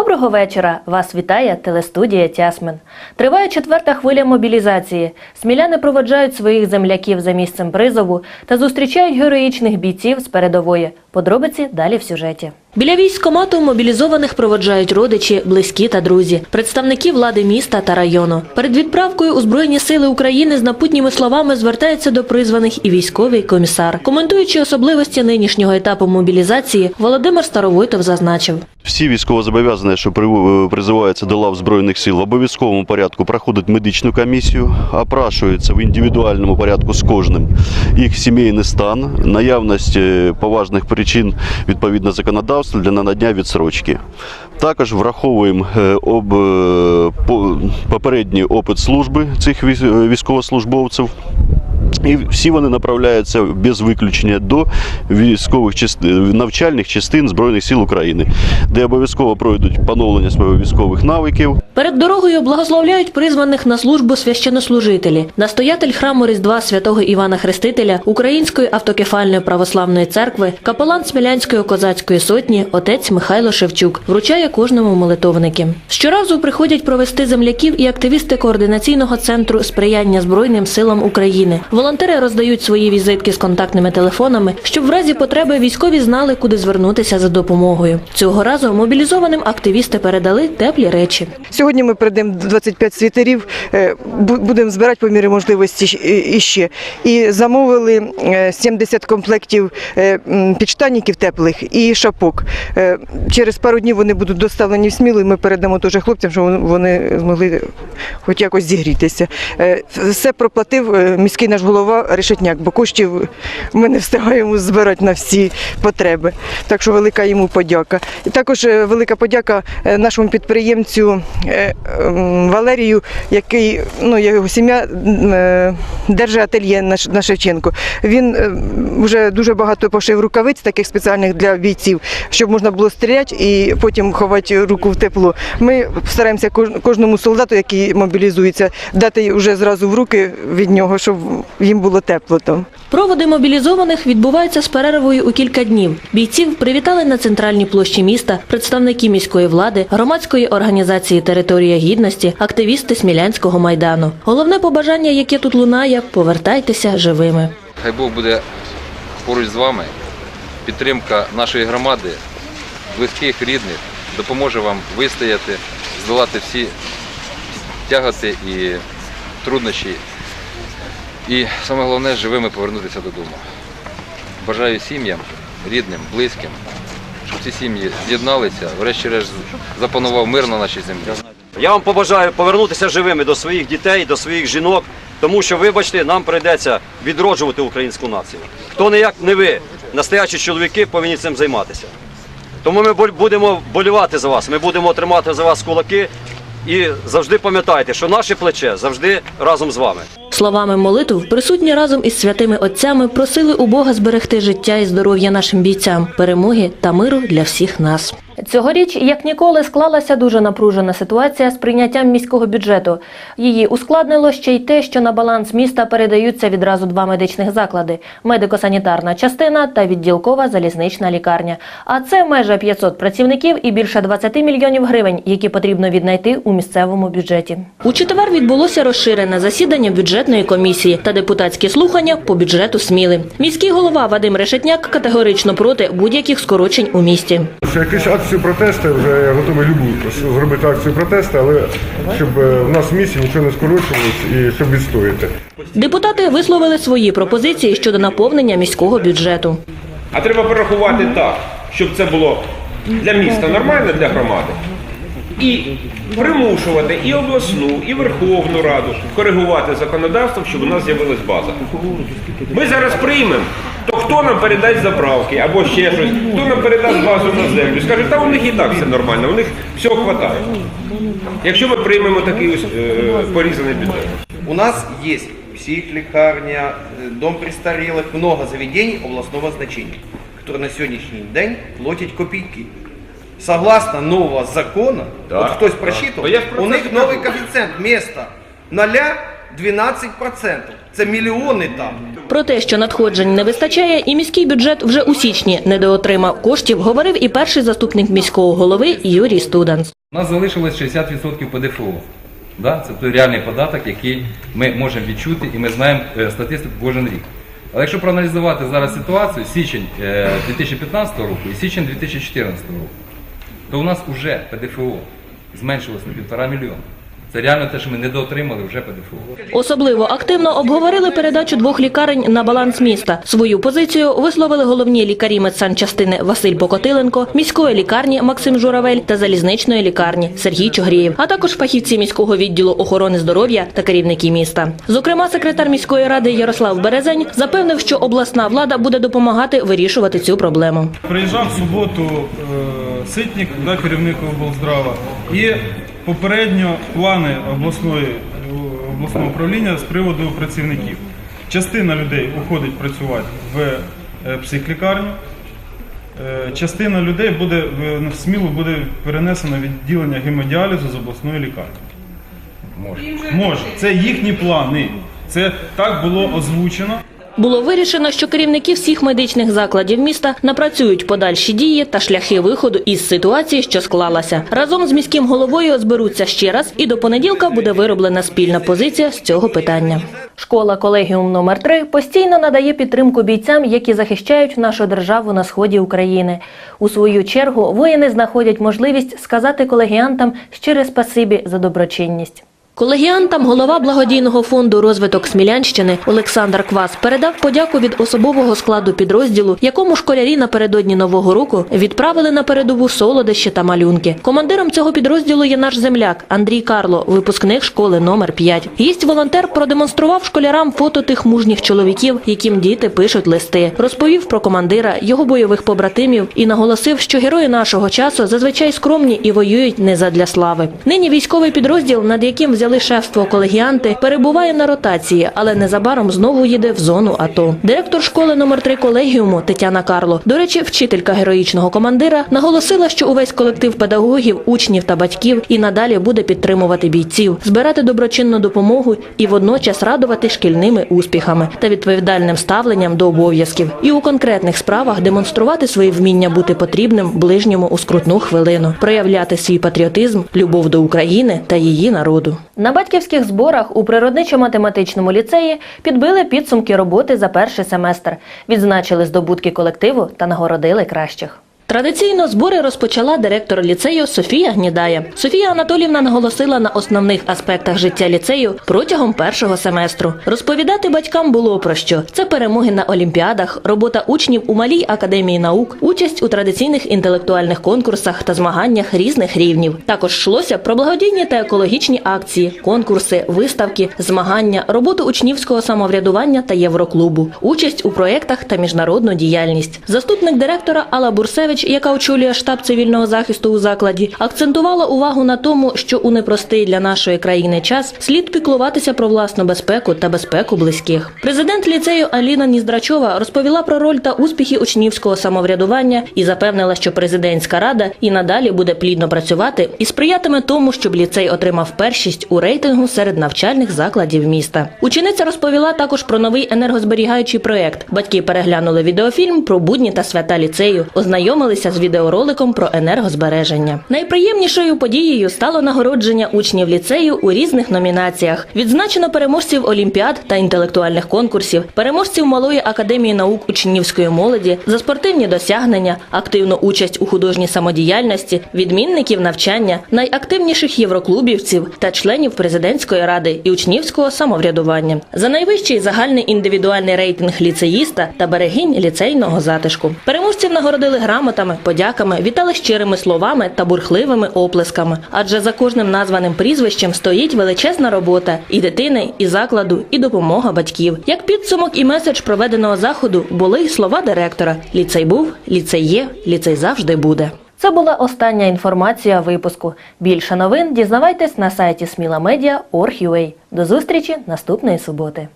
Доброго вечора! Вас вітає телестудія Тясмен. Триває четверта хвиля мобілізації. Сміляни проводжають своїх земляків за місцем призову та зустрічають героїчних бійців з передової. Подробиці далі в сюжеті. Біля військкомату мобілізованих проводжають родичі, близькі та друзі, представники влади міста та району. Перед відправкою у Збройні сили України з напутніми словами звертається до призваних і військовий комісар. Коментуючи особливості нинішнього етапу мобілізації, Володимир Старовойтов зазначив. Всі військовозобов'язані, що призиваються до лав Збройних сил, в обов'язковому порядку проходять медичну комісію, опрашуються в індивідуальному порядку з кожним їх сімейний стан, наявність е, поважних причин відповідно законодавства для надання відсрочки. Також враховуємо е, об, е, попередній опит служби цих військ- військовослужбовців. І всі вони направляються без виключення до військових частин, навчальних частин Збройних сил України, де обов'язково пройдуть поновлення своїх військових навиків. Перед дорогою благословляють призваних на службу священнослужителі. Настоятель храму Різдва святого Івана Хрестителя Української автокефальної православної церкви, капелан Смілянської козацької сотні, отець Михайло Шевчук, вручає кожному молитовники. Щоразу приходять провести земляків і активісти координаційного центру сприяння Збройним силам України. Волонтери роздають свої візитки з контактними телефонами, щоб в разі потреби військові знали, куди звернутися за допомогою. Цього разу мобілізованим активісти передали теплі речі. Сьогодні ми прийдемо 25 світерів, е, бу- будемо збирати по мірі можливості іще. І замовили е, 70 комплектів е, підштанників теплих і шапок. Е, Через пару днів вони будуть доставлені в Смілу, і ми передамо теж хлопцям, щоб вони змогли хоч якось зігрітися. Е, Все проплатив е, міський наш голова Решетняк, бо коштів ми не встигаємо збирати на всі потреби. Так що велика йому подяка. І також е, велика подяка е, нашому підприємцю е, Валерію, який ну його сім'я держить ательє на Шевченко. Він вже дуже багато пошив рукавиць, таких спеціальних для бійців, щоб можна було стріляти і потім ховати руку в тепло. Ми стараємося кож- кожному солдату, який мобілізується, дати вже зразу в руки від нього, щоб їм було тепло там. Проводи мобілізованих відбуваються з перервою у кілька днів. Бійців привітали на центральній площі міста представники міської влади, громадської організації Територія гідності, активісти Смілянського майдану. Головне побажання, яке тут лунає повертайтеся живими. Хай Бог буде поруч з вами. Підтримка нашої громади, близьких, рідних, допоможе вам вистояти, здолати всі тяготи і труднощі. І саме головне живими повернутися додому. Бажаю сім'ям, рідним, близьким, щоб ці сім'ї з'єдналися, врешті-решт запанував мир на нашій землі. Я вам побажаю повернутися живими до своїх дітей, до своїх жінок, тому що, вибачте, нам прийдеться відроджувати українську націю. Хто не як не ви, настоячі чоловіки, повинні цим займатися. Тому ми будемо болювати за вас, ми будемо тримати за вас кулаки і завжди пам'ятайте, що наше плече завжди разом з вами. Словами молитв присутні разом із святими отцями просили у Бога зберегти життя і здоров'я нашим бійцям, перемоги та миру для всіх нас. Цьогоріч, як ніколи, склалася дуже напружена ситуація з прийняттям міського бюджету. Її ускладнило ще й те, що на баланс міста передаються відразу два медичних заклади: медико-санітарна частина та відділкова залізнична лікарня. А це майже 500 працівників і більше 20 мільйонів гривень, які потрібно віднайти у місцевому бюджеті. У четвер відбулося розширене засідання бюджетної комісії та депутатські слухання по бюджету Сміли. Міський голова Вадим Решетняк категорично проти будь-яких скорочень у місті. Акцію протесту, вже я готовий любу зробити акцію протесту, але щоб е, в нас в місті нічого не скорочувалось і щоб відстояти. Депутати висловили свої пропозиції щодо наповнення міського бюджету. А треба порахувати так, щоб це було для міста нормально для громади І примушувати і обласну, і Верховну Раду коригувати законодавство, щоб у нас з'явилась база. Ми зараз приймемо, то хто нам передасть заправки або ще щось, хто нам передасть базу на землю, скаже, та у них і так все нормально, у них всього хватає. Якщо ми приймемо такий ось е, порізаний бюджет. У нас есть психлікарня, э, дом престарелых, много заведений областного значения, которые на сегодняшний день платят копейки. Согласно нового закона, Да. вот хтось Да. прочитывал, я у них новий коефіцієнт вместо 0 12%. Це мільйони там. Про те, що надходжень не вистачає, і міський бюджет вже у січні недоотримав коштів, говорив і перший заступник міського голови Юрій Студанс. У нас залишилось 60% ПДФО. Да? Це той реальний податок, який ми можемо відчути, і ми знаємо е, статистику кожен рік. Але якщо проаналізувати зараз ситуацію, січень е, 2015 року і січень 2014 року, то у нас вже ПДФО зменшилось на півтора мільйона. Це реально те, що ми недоотримали вже ПДФО. Особливо активно обговорили передачу двох лікарень на баланс міста. Свою позицію висловили головні лікарі медсанчастини Василь Покотиленко, міської лікарні Максим Журавель та залізничної лікарні Сергій Чогрієв, а також фахівці міського відділу охорони здоров'я та керівники міста. Зокрема, секретар міської ради Ярослав Березень запевнив, що обласна влада буде допомагати вирішувати цю проблему. Приїжджав в суботу е, Ситник, да, керівник облздрава, і попередньо плани обласної, обласного управління з приводу працівників. Частина людей уходить працювати в е, психлікарню, е, частина людей буде сміло буде перенесена відділення гемодіалізу з обласної лікарні. Може. Може, це їхні плани. Це так було озвучено. Було вирішено, що керівники всіх медичних закладів міста напрацюють подальші дії та шляхи виходу із ситуації, що склалася. Разом з міським головою зберуться ще раз, і до понеділка буде вироблена спільна позиція з цього питання. Школа колегіум номер 3 постійно надає підтримку бійцям, які захищають нашу державу на сході України. У свою чергу воїни знаходять можливість сказати колегіантам щире спасибі за доброчинність. Колегіантам голова благодійного фонду розвиток Смілянщини Олександр Квас передав подяку від особового складу підрозділу, якому школярі напередодні нового року відправили на передову солодощі та малюнки. Командиром цього підрозділу є наш земляк Андрій Карло, випускник школи номер 5 Гість волонтер продемонстрував школярам фото тих мужніх чоловіків, яким діти пишуть листи. Розповів про командира, його бойових побратимів і наголосив, що герої нашого часу зазвичай скромні і воюють не задля слави. Нині військовий підрозділ, над яким взяли шефство колегіанти, перебуває на ротації, але незабаром знову їде в зону АТО. Директор школи номер 3 колегіуму Тетяна Карло, до речі, вчителька героїчного командира, наголосила, що увесь колектив педагогів, учнів та батьків і надалі буде підтримувати бійців, збирати доброчинну допомогу і водночас радувати шкільними успіхами та відповідальним ставленням до обов'язків, і у конкретних справах демонструвати свої вміння бути потрібним ближньому у скрутну хвилину, проявляти свій патріотизм, любов до України та її народу. На батьківських зборах у природничо-математичному ліцеї підбили підсумки роботи за перший семестр, відзначили здобутки колективу та нагородили кращих. Традиційно збори розпочала директор ліцею Софія Гнідая. Софія Анатолівна наголосила на основних аспектах життя ліцею протягом першого семестру. Розповідати батькам було про що: це перемоги на олімпіадах, робота учнів у малій академії наук, участь у традиційних інтелектуальних конкурсах та змаганнях різних рівнів. Також йшлося про благодійні та екологічні акції, конкурси, виставки, змагання, роботу учнівського самоврядування та євроклубу, участь у проєктах та міжнародну діяльність. Заступник директора Алла Бурсевич, яка очолює штаб цивільного захисту у закладі, акцентувала увагу на тому, що у непростий для нашої країни час слід піклуватися про власну безпеку та безпеку близьких. Президент ліцею Аліна Ніздрачова розповіла про роль та успіхи учнівського самоврядування і запевнила, що президентська рада і надалі буде плідно працювати і сприятиме тому, щоб ліцей отримав першість у рейтингу серед навчальних закладів міста. Учениця розповіла також про новий енергозберігаючий проект. Батьки переглянули відеофільм про будні та свята ліцею, ознайомилися з відеороликом про енергозбереження. Найприємнішою подією стало нагородження учнів ліцею у різних номінаціях. Відзначено переможців олімпіад та інтелектуальних конкурсів, переможців малої академії наук учнівської молоді за спортивні досягнення, активну участь у художній самодіяльності, відмінників навчання, найактивніших євроклубівців та членів президентської ради і учнівського самоврядування за найвищий загальний індивідуальний рейтинг ліцеїста та берегинь ліцейного затишку. Переможців нагородили грамотами, подяками, вітали щирими словами та бурхливими оплесками. Адже за кожним названим прізвищем стоїть величезна робота і дитини, і закладу, і допомога батьків. Як підсумок і меседж проведеного заходу були й слова директора: ліцей був, ліцей є, ліцей завжди буде. Це була остання інформація випуску. Більше новин дізнавайтесь на сайті smilamedia.org.ua. До зустрічі наступної суботи.